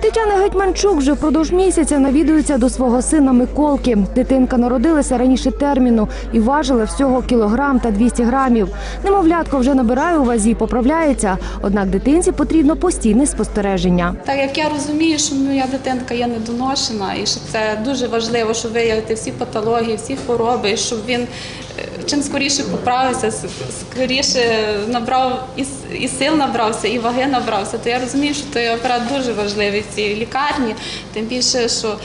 Тетяна Гетьманчук вже впродовж місяця навідується до свого сина Миколки. Дитинка народилася раніше терміну і важила всього кілограм та 200 грамів. Немовлятко вже набирає у вазі, поправляється. Однак дитинці потрібно постійне спостереження. Так як я розумію, що моя дитинка є недоношена, і що це дуже важливо, щоб виявити всі патології, всі хвороби, щоб він е, чим скоріше поправився, скоріше набрав і, і сил набрався, і ваги набрався. То я розумію, що той апарат дуже важливий в цій лікарні, тим більше, що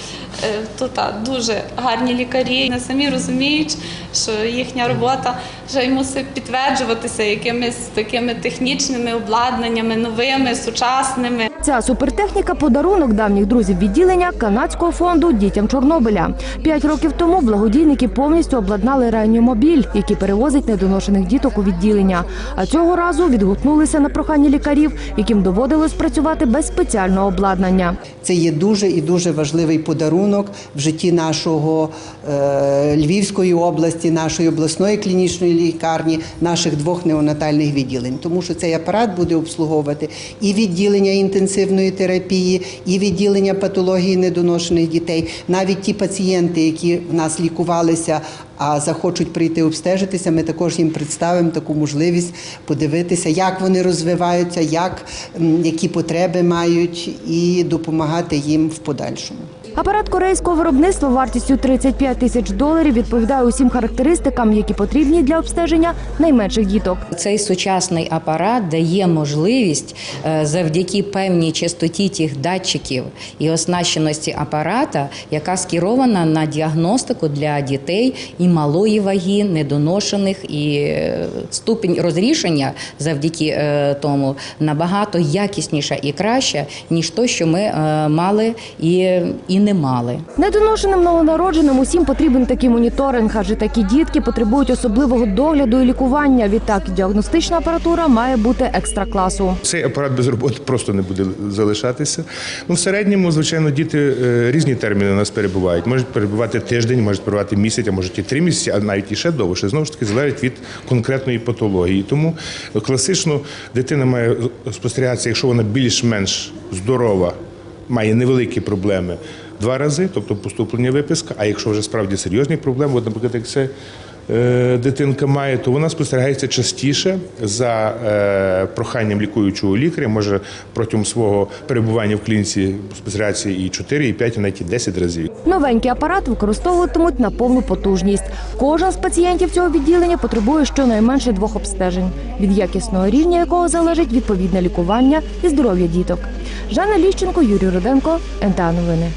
е, тут дуже гарні лікарі. Вони самі розуміють, що їхня робота вже й мусить підтверджуватися якимись такими технічними обладнаннями, новими, сучасними. Ця супертехніка подарунок давніх друзів відділення канадського фонду дітям Чорнобиля. П'ять років тому благодійники повністю обладнали реанімобіль, який перевозить недоношених діток у відділення. А цього разу відгукнулися на прохання лікарів, яким доводилось працювати без спеціального обладнання. Це є дуже і дуже важливий подарунок в житті нашого е, Львівської області, нашої обласної клінічної лікарні, наших двох неонатальних відділень, тому що цей апарат буде обслуговувати і відділення інтенсивної терапії, і відділення патології недоношених дітей. Навіть ті пацієнти, які в нас лікувалися. А захочуть прийти обстежитися, ми також їм представимо таку можливість подивитися, як вони розвиваються, як, які потреби мають, і допомагати їм в подальшому. Апарат корейського виробництва вартістю 35 тисяч доларів відповідає усім характеристикам, які потрібні для обстеження найменших діток. Цей сучасний апарат дає можливість е, завдяки певній частоті тих датчиків і оснащеності апарата, яка скерована на діагностику для дітей і малої ваги, недоношених, і е, ступінь розрішення завдяки е, тому набагато якісніша і краща, ніж то, що ми мали і, і не мали. Недоношеним новонародженим усім потрібен такий моніторинг, адже такі дітки потребують особливого догляду і лікування. Відтак, діагностична апаратура має бути екстра класу. Цей апарат без роботи просто не буде залишатися. Ну, в середньому, звичайно, діти е, різні терміни у нас перебувають. Можуть перебувати тиждень, можуть перебувати місяць, а можуть і три місяці, а навіть і ще довше. Знову ж таки, залежить від конкретної патології. Тому класично дитина має спостерігатися, якщо вона більш-менш здорова, має невеликі проблеми. Два рази, тобто поступлення виписка. А якщо вже справді серйозні проблеми, от, наприклад, як це дитинка має, то вона спостерігається частіше за е, проханням лікуючого лікаря. Може протягом свого перебування в клініці спостерігатися і 4, і 5, і навіть і 10 разів. Новенький апарат використовуватимуть на повну потужність. Кожен з пацієнтів цього відділення потребує щонайменше двох обстежень, від якісного рівня якого залежить відповідне лікування і здоров'я діток. Жанна Ліщенко, Юрій Руденко, НТА Новини.